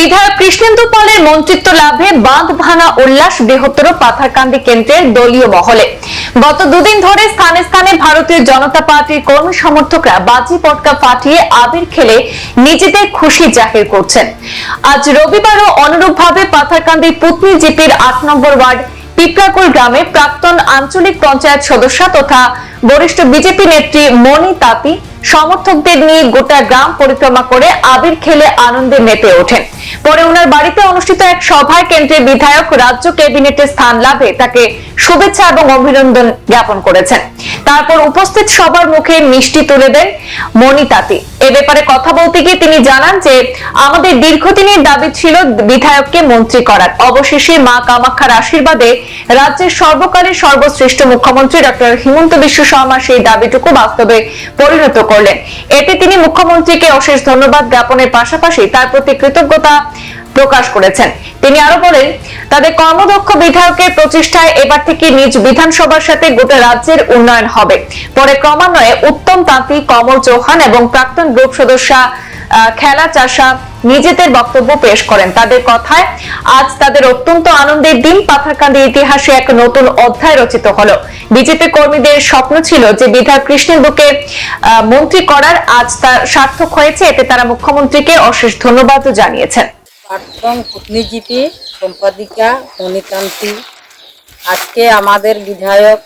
বিধায়ক কৃষ্ণেন্দু পালের মন্ত্রিত্ব লাভে বাঁধ ভাঙা উল্লাস বৃহত্তর পাথারকান্দি কেন্দ্রের দলীয় মহলে। গত দুদিন ধরে স্থানে স্থানে ভারতীয় জনতা পার্টির কর্মী সমর্থকরা বাজি পটকা ফাটিয়ে আবির খেলে নিজেদের খুশি জাহির করছেন। আজ রবিবারও অনুরূপভাবে পাথারকান্দি পুতনি জিপির আট নম্বর ওয়ার্ড পিপলাকুল গ্রামে প্রাক্তন আঞ্চলিক পঞ্চায়েত সদস্য তথা বরিষ্ঠ বিজেপি নেত্রী মনি তাঁতি সমর্থকদের নিয়ে গোটা গ্রাম পরিক্রমা করে আবির খেলে আনন্দে মেতে ওঠেন। পরে ওনার বাড়িতে অনুষ্ঠিত এক সভায় কেন্দ্রের বিধায়ক রাজ্য ক্যাবিনেটে স্থান লাভে তাকে শুভেচ্ছা এবং অভিনন্দন জ্ঞাপন করেছেন। তারপর উপস্থিত সবার মুখে মিষ্টি তুলে দেন মনি তাঁতি এ ব্যাপারে কথা বলতে গিয়ে তিনি জানান যে, আমাদের দীর্ঘদিনের দাবি ছিল বিধায়ককে মন্ত্রী করার। অবশেষে মা কামাখ্যার আশীর্বাদে রাজ্যের সর্বকালের সর্বশ্রেষ্ঠ মুখ্যমন্ত্রী ডক্টর হিমন্ত বিশ্ব শর্মা সেই দাবিটুকু বাস্তবে পরিণত করলেন। এতে তিনি মুখ্যমন্ত্রীকে অশেষ ধন্যবাদ জ্ঞাপনের পাশাপাশি তার প্রতি কৃতজ্ঞতা প্রকাশ করেছেন। তিনি আরও বলেন তাদের কর্মদক্ষ বিধায়কের প্রচেষ্টায় এবার থেকে নিজ বিধানসভার সাথে গোটা রাজ্যের উন্নয়ন হবে। পরে ক্রমান্বয়ে উত্তম তাঁতি কমল চৌহান এবং প্রাক্তন গ্রুপ সদস্যা খেলা চাষা নিজেদের বক্তব্য পেশ করেন। তাদের কথায় আজ তাদের অত্যন্ত আনন্দের দিন। পাথারকান্দি ইতিহাসে এক নতুন অধ্যায় রচিত হলো। বিজেপি কর্মীদের স্বপ্ন ছিল যে বিধায়ক কৃষ্ণেন্দুকে আহ, মন্ত্রী করার আজ তা সার্থক হয়েছে। এতে তারা মুখ্যমন্ত্রীকে অশেষ ধন্যবাদ জানিয়েছেন। প্রাক্তন কূটনীতিপি সম্পাদিকা মণিকান্তি। আজকে আমাদের বিধায়ক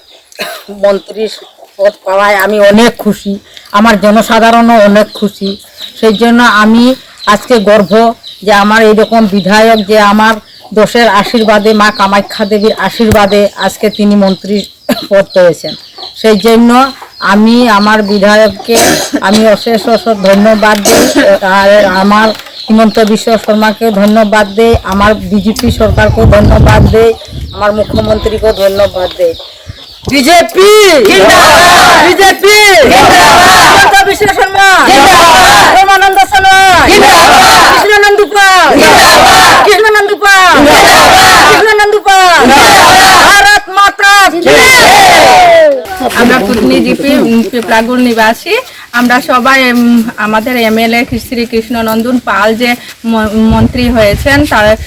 মন্ত্রী পদ পাওয়ায় আমি অনেক খুশি। আমার জনসাধারণও অনেক খুশি। সেই জন্য আমি আজকে গর্ব যে আমার এইরকম বিধায়ক যে আমার দোষের আশীর্বাদে, মা কামাখ্যা দেবীর আশীর্বাদে আজকে তিনি মন্ত্রী পদ পেয়েছেন। সেই জন্য আমি আমার বিধায়ককে আমি অশেষ অশেষ ধন্যবাদ দিই। আর আমার হিমন্ত বিশ্ব শর্মাকে ধন্যবাদ দেই আমার বিজেপি সরকারকেও ধন্যবাদ দেই আমার মুখ্যমন্ত্রীকেও ধন্যবাদ দেই বিজেপি বিজেপি হিমন্ত বিশ্ব শর্মা! ধর্মানন্দ শর্মা কৃষ্ণানন্দ পাল কৃষ্ণানন্দ পাল কৃষ্ণানন্দ পাল ভারত মাতা আমরা কুটনি জিপি নিবাসী। আমরা সবাই উম, আমাদের এমএলএ শ্রী কৃষ্ণনন্দন পাল যে ম- মন্ত্রী হয়েছেন তাদের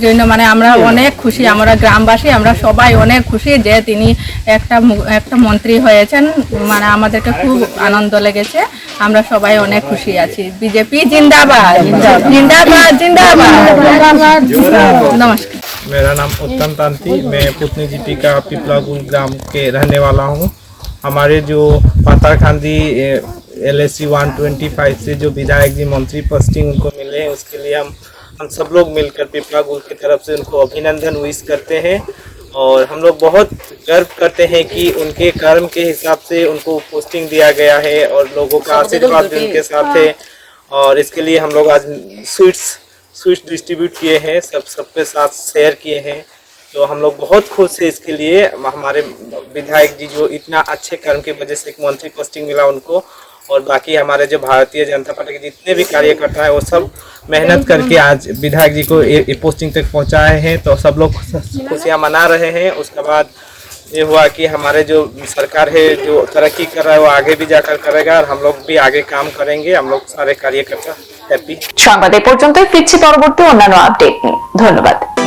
জন্য মানে আমরা অনেক খুশি আমরা গ্রামবাসী আমরা সবাই অনেক খুশি যে তিনি একটা মু- একটা মন্ত্রী হয়েছেন মানে আমাদেরকে খুব আনন্দ লেগেছে আমরা সবাই অনেক খুশি আছি বিজেপি জিন্দাবাদ জিন্দাবাদ জিন্দাবাদ নমস্কার मेरा नाम उत्तम तांती मैं पुतनी जीपी का पिपलागुल ग्राम के रहने वाला हूँ हमारे जो पातारखांदी L S C one twenty five से जो विधायक जी मंत्री पोस्टिंग उनको मिले हैं उसके लिए हम हम सब लोग मिलकर पिपलागुल की तरफ़ से उनको अभिनंदन विश करते हैं। और हम लोग बहुत गर्व करते हैं कि उनके कर्म के हिसाब से उनको पोस्टिंग दिया गया है और लोगों का आशीर्वाद भी उनके साथ है। और इसके लिए हम लोग आज स्वीट्स स्वीट्स डिस्ट्रीब्यूट किए हैं सब सबके साथ शेयर किए हैं। तो हम लोग बहुत खुश हैं इसके लिए हमारे विधायक जी जो इतना अच्छे कर्म की वजह से एक मंत्री पोस्टिंग मिला उनको और बाकी हमारे जो भारतीय जनता पार्टी के जितने भी कार्यकर्ता हैं वो सब मेहनत करके आज विधायक जी को ये ये पोस्टिंग तक पहुंचाए हैं तो सब लोग खुशियाँ मना रहे हैं उसके बाद ये हुआ कि हमारे जो सरकार है जो तरक्की कर रहा है वो आगे भी जाकर करेगा और हम लोग भी आगे काम करेंगे हम लोग सारे कार्यकर्ता हैप्पी সংবাদ এ পর্যন্তই ফিরছি পরবর্তী অন্যান্য আপডেট নিয়ে ধন্যবাদ